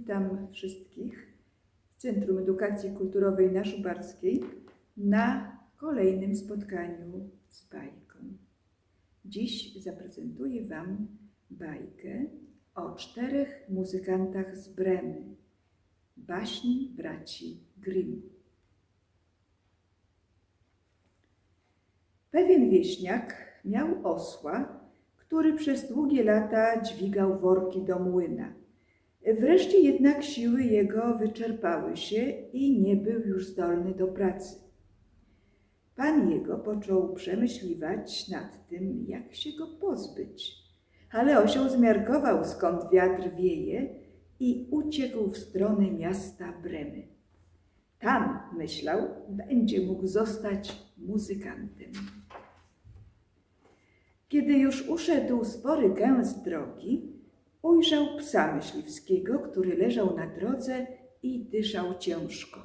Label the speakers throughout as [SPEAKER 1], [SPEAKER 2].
[SPEAKER 1] Witam wszystkich w Centrum Edukacji Kulturowej na Szubarskiej na kolejnym spotkaniu z bajką. Dziś zaprezentuję Wam bajkę o czterech muzykantach z Bremy. Baśń braci Grimm. Pewien wieśniak miał osła, który przez długie lata dźwigał worki do młyna. Wreszcie jednak siły jego wyczerpały się i nie był już zdolny do pracy. Pan jego począł przemyśliwać nad tym, jak się go pozbyć. Ale osioł zmiarkował, skąd wiatr wieje i uciekł w stronę miasta Bremy. Tam, myślał, będzie mógł zostać muzykantem. Kiedy już uszedł spory kęs drogi, ujrzał psa myśliwskiego, który leżał na drodze i dyszał ciężko.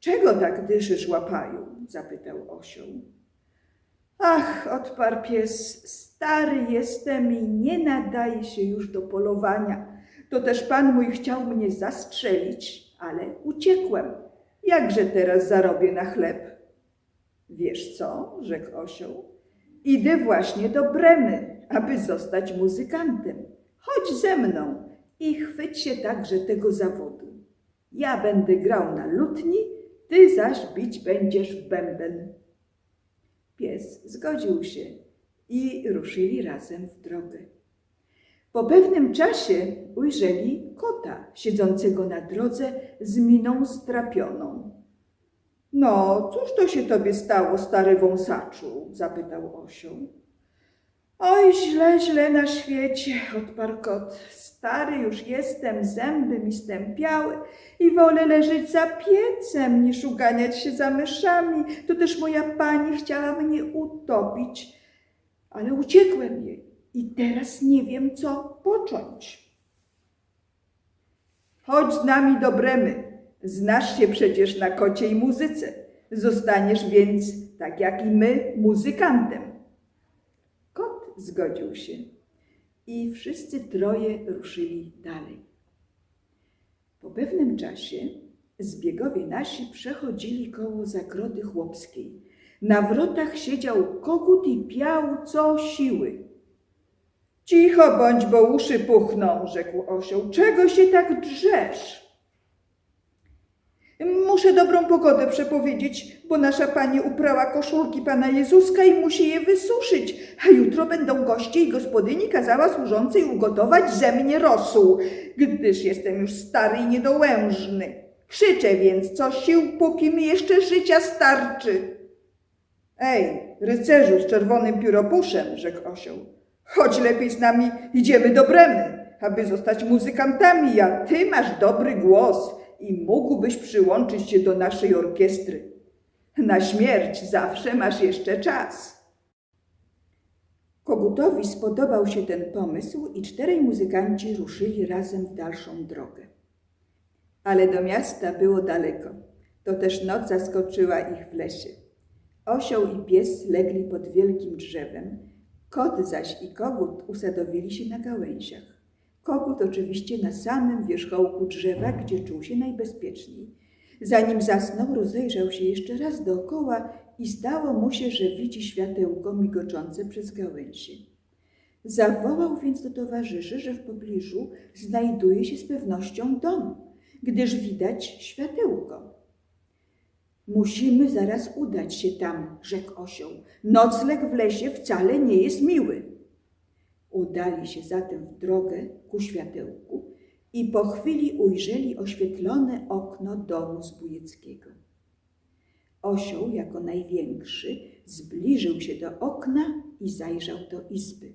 [SPEAKER 1] Czego tak dyszysz, łapaju? zapytał osioł. Ach, odparł pies, stary jestem i nie nadaje się już do polowania. To też pan mój chciał mnie zastrzelić, ale uciekłem. Jakże teraz zarobię na chleb? Wiesz co, rzekł osioł, idę właśnie do Bremy, aby zostać muzykantem. Chodź ze mną i chwyć się także tego zawodu. Ja będę grał na lutni, ty zaś bić będziesz w bęben. Pies zgodził się i ruszyli razem w drogę. Po pewnym czasie ujrzeli kota siedzącego na drodze z miną strapioną. No, cóż to się tobie stało, stary wąsaczu? zapytał osioł. Oj, źle, źle na świecie, odparł kot. Stary już jestem, zęby mi stępiały i wolę leżeć za piecem, niż uganiać się za myszami. To też moja pani chciała mnie utopić, ale uciekłem jej i teraz nie wiem, co począć. Chodź z nami do Bremy. Znasz się przecież na kociej muzyce. Zostaniesz więc, tak jak i my, muzykantem. Zgodził się i wszyscy troje ruszyli dalej. Po pewnym czasie zbiegowie nasi przechodzili koło zagrody chłopskiej. Na wrotach siedział kogut i piał co siły. Cicho bądź, bo uszy puchną, rzekł osioł. Czego się tak drzesz? Muszę dobrą pogodę przepowiedzieć, bo nasza pani uprała koszulki pana Jezuska i musi je wysuszyć, a jutro będą goście i gospodyni kazała służącej ugotować ze mnie rosół, gdyż jestem już stary i niedołężny. Krzyczę więc co sił, póki mi jeszcze życia starczy. Ej, rycerzu z czerwonym pióropuszem, rzekł osioł, chodź lepiej z nami, idziemy do Bremy, aby zostać muzykantami, a ty masz dobry głos i mógłbyś przyłączyć się do naszej orkiestry. Na śmierć zawsze masz jeszcze czas. Kogutowi spodobał się ten pomysł i czterej muzykanci ruszyli razem w dalszą drogę. Ale do miasta było daleko. To też noc zaskoczyła ich w lesie. Osioł i pies legli pod wielkim drzewem, kot zaś i kogut usadowili się na gałęziach. Kogut oczywiście na samym wierzchołku drzewa, gdzie czuł się najbezpieczniej. Zanim zasnął, rozejrzał się jeszcze raz dookoła i zdało mu się, że widzi światełko migoczące przez gałęzie. Zawołał więc do towarzyszy, że w pobliżu znajduje się z pewnością dom, gdyż widać światełko. Musimy zaraz udać się tam, rzekł osioł. Nocleg w lesie wcale nie jest miły. Udali się zatem w drogę ku światełku i po chwili ujrzeli oświetlone okno domu zbójeckiego. Osioł jako największy zbliżył się do okna i zajrzał do izby.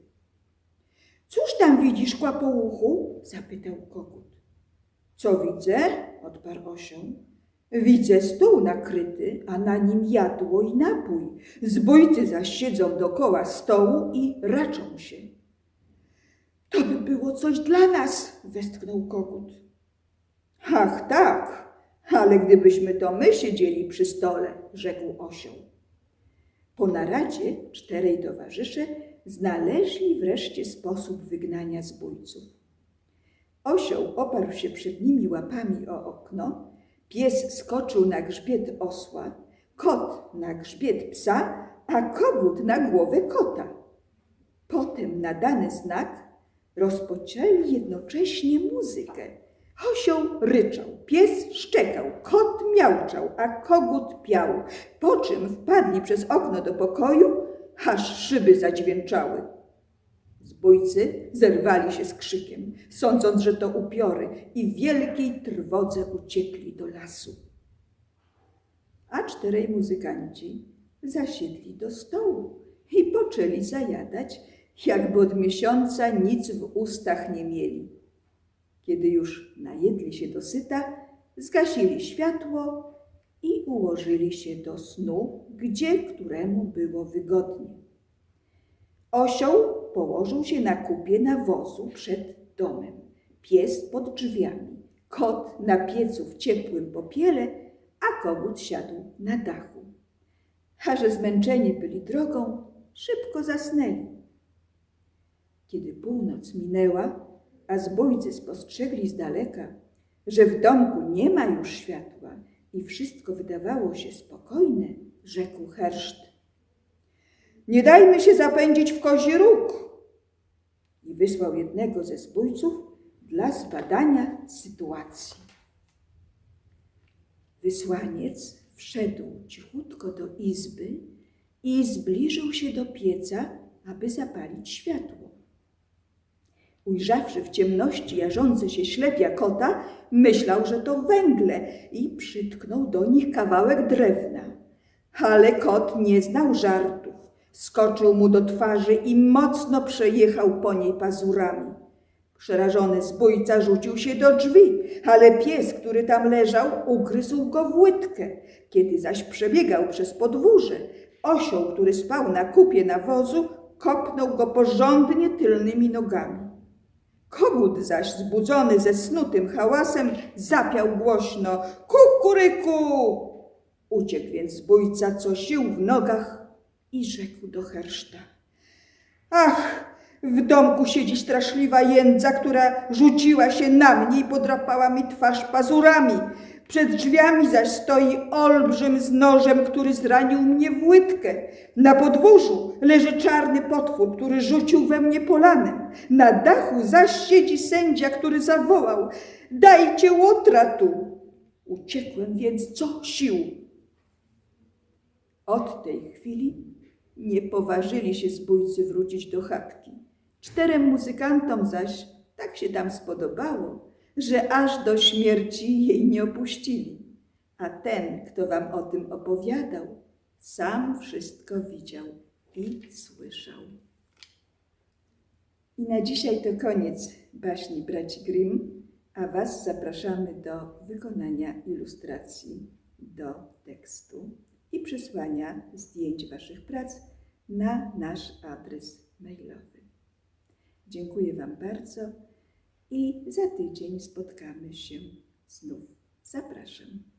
[SPEAKER 1] Cóż tam widzisz, kłapouchu? zapytał kogut. Co widzę? odparł osioł. Widzę stół nakryty, a na nim jadło i napój. Zbójcy zaś siedzą dokoła stołu i raczą się. To by było coś dla nas, westchnął kogut. Ach, tak, ale gdybyśmy to my siedzieli przy stole, rzekł osioł. Po naradzie czterej towarzysze znaleźli wreszcie sposób wygnania zbójców. Osioł oparł się przed nimi łapami o okno, pies skoczył na grzbiet osła, kot na grzbiet psa, a kogut na głowę kota. Potem na dany znak rozpoczęli jednocześnie muzykę. Osioł ryczał, pies szczekał, kot miauczał, a kogut piał, po czym wpadli przez okno do pokoju, aż szyby zadźwięczały. Zbójcy zerwali się z krzykiem, sądząc, że to upiory i w wielkiej trwodze uciekli do lasu. A czterej muzykanci zasiedli do stołu i poczęli zajadać, jakby od miesiąca nic w ustach nie mieli. Kiedy już najedli się dosyta, zgasili światło i ułożyli się do snu, gdzie któremu było wygodnie. Osioł położył się na kupie nawozu przed domem, pies pod drzwiami, kot na piecu w ciepłym popiele, a kogut siadł na dachu. A że zmęczeni byli drogą, szybko zasnęli. Kiedy północ minęła, a zbójcy spostrzegli z daleka, że w domku nie ma już światła i wszystko wydawało się spokojne, rzekł herszt. Nie dajmy się zapędzić w kozi róg. I wysłał jednego ze zbójców dla zbadania sytuacji. Wysłaniec wszedł cichutko do izby i zbliżył się do pieca, aby zapalić światło. Ujrzawszy w ciemności jarzące się ślepia kota, myślał, że to węgle i przytknął do nich kawałek drewna. Ale kot nie znał żartów. Skoczył mu do twarzy i mocno przejechał po niej pazurami. Przerażony zbójca rzucił się do drzwi, ale pies, który tam leżał, ugryzł go w łydkę. Kiedy zaś przebiegał przez podwórze, osioł, który spał na kupie nawozu, kopnął go porządnie tylnymi nogami. Kogut zaś, zbudzony ze snutym hałasem, zapiał głośno kukuryku! Uciekł więc zbójca co sił w nogach i rzekł do herszta. Ach, w domku siedzi straszliwa jędza, która rzuciła się na mnie i podrapała mi twarz pazurami. Przed drzwiami zaś stoi olbrzym z nożem, który zranił mnie w łydkę. Na podwórzu leży czarny potwór, który rzucił we mnie polanem. Na dachu zaś siedzi sędzia, który zawołał: Dajcie łotra tu! Uciekłem więc co sił. Od tej chwili nie poważyli się zbójcy wrócić do chatki. Czterem muzykantom zaś tak się tam spodobało, że aż do śmierci jej nie opuścili. A ten, kto wam o tym opowiadał, sam wszystko widział i słyszał. I na dzisiaj to koniec baśni braci Grimm, a was zapraszamy do wykonania ilustracji do tekstu i przesłania zdjęć waszych prac na nasz adres mailowy. Dziękuję Wam bardzo i za tydzień spotkamy się znów. Zapraszam.